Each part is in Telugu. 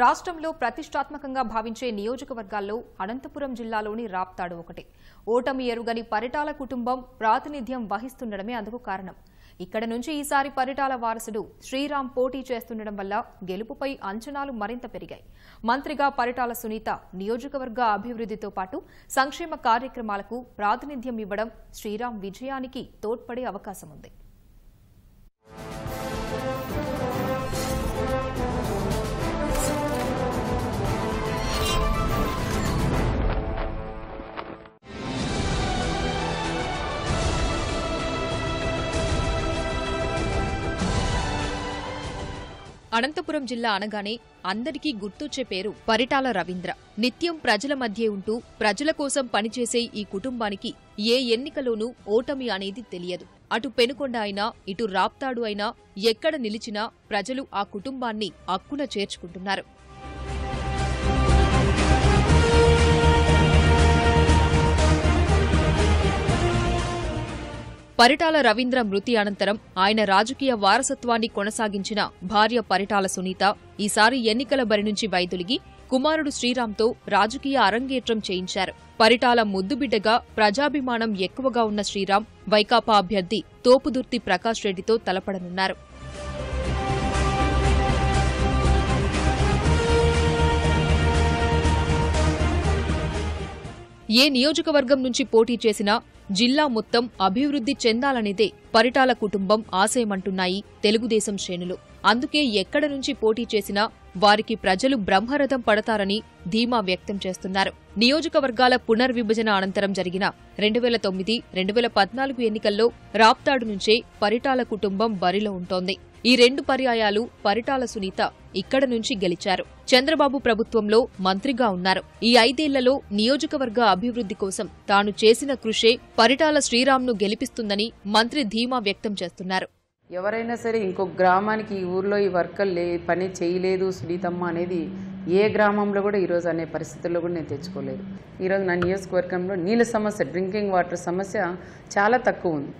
రాష్ట్రంలో ప్రతిష్టాత్మకంగా భావించే నియోజకవర్గాల్లో అనంతపురం జిల్లాలోని రాప్తాడు ఒకటి. ఓటమి ఎరుగని పరిటాల కుటుంబం ప్రాతినిధ్యం వహిస్తుండడమే అందుకు కారణం. ఇక్కడ నుంచి ఈసారి పరిటాల వారసుడు శ్రీరామ్ పోటీ చేస్తుండడం వల్ల గెలుపుపై అంచనాలు మరింత పెరిగాయి. మంత్రిగా పరిటాల సునీత నియోజకవర్గ అభివృద్ధితో పాటు సంక్షేమ కార్యక్రమాలకు ప్రాతినిధ్యం ఇవ్వడం శ్రీరామ్ విజయానికి తోడ్పడే అవకాశం ఉంది అనంతపురం జిల్లా అనగానే అందరికీ గుర్తొచ్చే పేరు పరిటాల రవీంద్ర. నిత్యం ప్రజల మధ్యే ఉంటూ ప్రజల కోసం పనిచేసే ఈ కుటుంబానికి ఏ ఎన్నికలోనూ ఓటమి అనేది తెలియదు. అటు పెనుకొండ అయినా ఇటు రాప్తాడు అయినా ఎక్కడ నిలిచినా ప్రజలు ఆ కుటుంబాన్ని అక్కున చేర్చుకుంటున్నారు. పరిటాల రవీంద్ర మృతి అనంతరం ఆయన రాజకీయ వారసత్వాన్ని కొనసాగించిన భార్య పరిటాల సునీత ఈసారి ఎన్నికల బరి నుంచి వైదొలిగి కుమారుడు శ్రీరామ్తో రాజకీయ అరంగేట్రం చేయించారు. పరిటాల ముద్దుబిడ్డగా ప్రజాభిమానం ఎక్కువగా ఉన్న శ్రీరామ్ వైకాపా అభ్యర్థి తోపుదుర్తి ప్రకాష్ రెడ్డితో తలపడనున్నారు. ఏ నియోజకవర్గం నుంచి పోటీ చేసినా జిల్లా మొత్తం అభివృద్ధి చెందాలనేదే పరిటాల కుటుంబం ఆశయమంటున్నాయి తెలుగుదేశం శ్రేణులు. అందుకే ఎక్కడ నుంచి పోటీ చేసినా వారికి ప్రజలు బ్రహ్మరథం పడతారని ధీమా వ్యక్తం చేస్తున్నారు. నియోజకవర్గాల పునర్విభజన అనంతరం జరిగిన రెండు వేల తొమ్మిది రెండు వేల పద్నాలుగు ఎన్నికల్లో రాప్తాడు నుంచే పరిటాల కుటుంబం బరిలో ఉంటోంది. ఈ రెండు పర్యాయాలు పరిటాల సునీత ఇక్కడ నుంచి గెలిచారు. చంద్రబాబు ప్రభుత్వంలో మంత్రిగా ఉన్నారు. ఈ ఐదేళ్ళలో నియోజకవర్గ అభివృద్ధి కోసం తాను చేసిన కృషే పరిటాల శ్రీరామ్ను గెలిపిస్తుందని మంత్రి ధీమా వ్యక్తం చేస్తున్నారు. ఎవరైనా సరే ఇంకొక గ్రామానికి ఈ ఊర్లో ఈ వర్కర్ లే పని చేయలేదు సునీతమ్మ అనేది ఏ గ్రామంలో కూడా ఈరోజు అనే పరిస్థితుల్లో కూడా నేను తెచ్చుకోలేదు. ఈరోజు నా నియోజకవర్గంలో నీళ్ళ సమస్య డ్రింకింగ్ వాటర్ సమస్య చాలా తక్కువ ఉంది.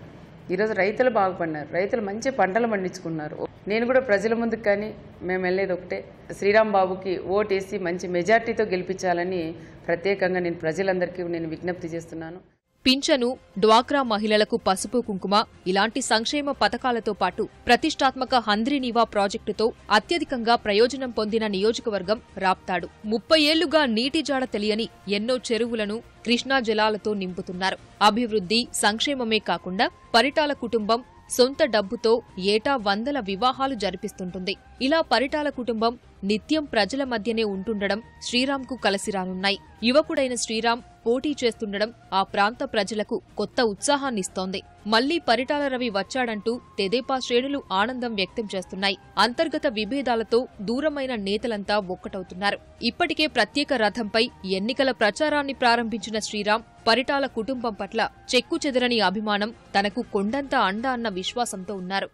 ఈరోజు రైతులు బాగుపడినారు. రైతులు మంచి పంటలు పండించుకున్నారు. నేను కూడా ప్రజల ముందుకు కానీ మేము వెళ్ళేది ఒకటే. శ్రీరామ్ బాబుకి ఓటేసి మంచి మెజార్టీతో గెలిపించాలని ప్రత్యేకంగా నేను ప్రజలందరికీ నేను విజ్ఞప్తి చేస్తున్నాను. పింఛను డ్వాక్రా మహిళలకు పసుపు కుంకుమ ఇలాంటి సంక్షేమ పథకాలతో పాటు ప్రతిష్టాత్మక హంద్రీనివా ప్రాజెక్టుతో అత్యధికంగా ప్రయోజనం పొందిన నియోజకవర్గం రాప్తాడు. ముప్పై ఏళ్ళుగా నీటి జాడ తెలియని ఎన్నో చెరువులను కృష్ణా జలాలతో నింపుతున్నారు. అభివృద్ధి సంక్షేమమే కాకుండా పరిటాల కుటుంబం సొంత డబ్బుతో ఏటా వందల వివాహాలు జరిపిస్తుంటుంది. ఇలా పరిటాల కుటుంబం నిత్యం ప్రజల మధ్యనే ఉంటుండడం శ్రీరామ్కు కలిసి రానున్నాయి. యువకుడైన శ్రీరామ్ పోటీ చేస్తుండడం ఆ ప్రాంత ప్రజలకు కొత్త ఉత్సాహాన్నిస్తోంది. మళ్ళీ పరిటాల రవి వచ్చాడంటూ తెదేపా శ్రేణులు ఆనందం వ్యక్తం చేస్తున్నాయి. అంతర్గత విభేదాలతో దూరమైన నేతలంతా ఒక్కటవుతున్నారు. ఇప్పటికే ప్రత్యేక రథంపై ఎన్నికల ప్రచారాన్ని ప్రారంభించిన శ్రీరామ్ పరిటాల కుటుంబం పట్ల చెక్కు చెదరని అభిమానం తనకు కొండంత అండ అన్న విశ్వాసంతో ఉన్నారు.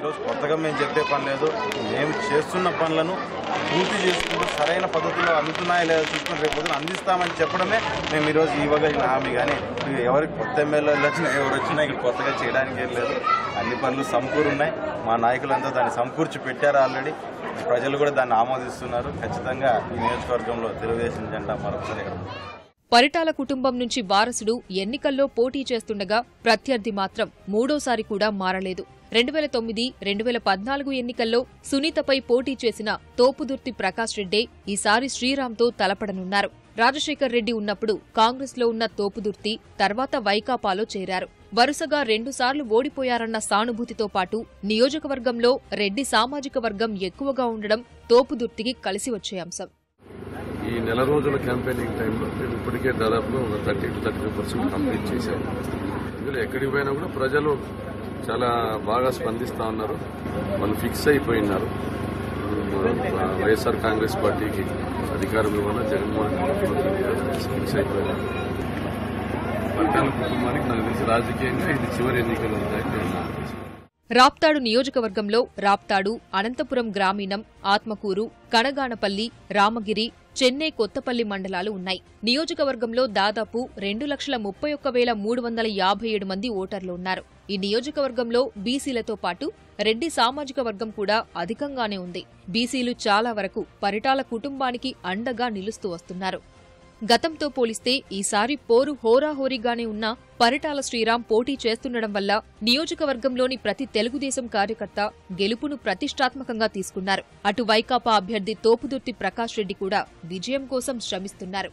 ఈరోజు కొత్తగా మేము చెప్పే పని లేదు. మేము చేస్తున్న పనులను పూర్తి చేసుకుంటూ సరైన పద్ధతిలో అందుతున్నాయా లేదా చూసుకుని రేపు పొద్దున అందిస్తామని చెప్పడమే మేము ఈరోజు ఇవ్వగలిగిన హామీ. కానీ ఎవరికి కొత్త ఎమ్మెల్యేలు వచ్చినా ఎవరు వచ్చినా ఇక్కడ కొత్తగా చేయడానికి ఏం లేదు. అన్ని పనులు సమకూరున్నాయి మా నాయకులంతా దాన్ని సమకూర్చి పెట్టారు ఆల్రెడీ. ప్రజలు కూడా దాన్ని ఆమోదిస్తున్నారు. ఖచ్చితంగా ఈ నియోజకవర్గంలో తెలుగుదేశం జెండా మరొకసారి పరిటాల కుటుంబం నుంచి వారసుడు ఎన్నికల్లో పోటీ చేస్తుండగా ప్రత్యర్థి మాత్రం మూడోసారి కూడా మారలేదు. రెండు వేల తొమ్మిది రెండు వేల పద్నాలుగు ఎన్నికల్లో సునీతపై పోటీ చేసిన తోపుదుర్తి ప్రకాష్ రెడ్డే ఈసారి శ్రీరామ్తో తలపడనున్నారు. రాజశేఖర్ రెడ్డి ఉన్నప్పుడు కాంగ్రెస్లో ఉన్న తోపుదుర్తి తర్వాత వైకాపాలో చేరారు. వరుసగా రెండుసార్లు ఓడిపోయారన్న సానుభూతితో పాటు నియోజకవర్గంలో రెడ్డి సామాజిక వర్గం ఎక్కువగా ఉండడం తోపుదుర్తికి కలిసి వచ్చే అంశం. ఈ నెల రోజుల క్యాంపెయినింగ్ టైంలో మేము ఇప్పటికే దాదాపు ఒక thirty to thirty five percent complete చేశాము ఇందులో ఎక్కడికి పోయినా కూడా ప్రజలు చాలా బాగా స్పందిస్తూ ఉన్నారు. వాళ్ళు ఫిక్స్ అయిపోయినారు. వైఎస్ఆర్ కాంగ్రెస్ పార్టీకి అధికారం ఇవ్వాలని జగన్మోహన్ ఫిక్స్ అయిపోయినారు వర్గాల కుటుంబానికి నాకు తెలిసి రాజకీయంగా ఇది చివరి ఎన్నికలు ఉంటాయని రాప్తాడు నియోజకవర్గంలో రాప్తాడు అనంతపురం గ్రామీణం ఆత్మకూరు కనగానపల్లి రామగిరి చెన్నై కొత్తపల్లి మండలాలు ఉన్నాయి. నియోజకవర్గంలో దాదాపు రెండు లక్షల ముప్పై ఒక్క వేల మూడు వందల యాభై ఏడు మంది ఓటర్లు ఉన్నారు. ఈ నియోజకవర్గంలో బీసీలతో పాటు రెడ్డి సామాజిక వర్గం కూడా అధికంగానే ఉంది. బీసీలు చాలా వరకు పరిటాల కుటుంబానికి అండగా నిలుస్తూ వస్తున్నారు. గతంతో పోలిస్తే ఈసారి పోరు హోరాహోరీగానే ఉన్న పరిటాల శ్రీరామ్ పోటీ చేస్తుండడం వల్ల నియోజకవర్గంలోని ప్రతి తెలుగుదేశం కార్యకర్త గెలుపును ప్రతిష్టాత్మకంగా తీసుకున్నారు. అటు వైకాపా అభ్యర్థి తోపుదుర్తి ప్రకాష్ రెడ్డి కూడా విజయం కోసం శ్రమిస్తున్నారు.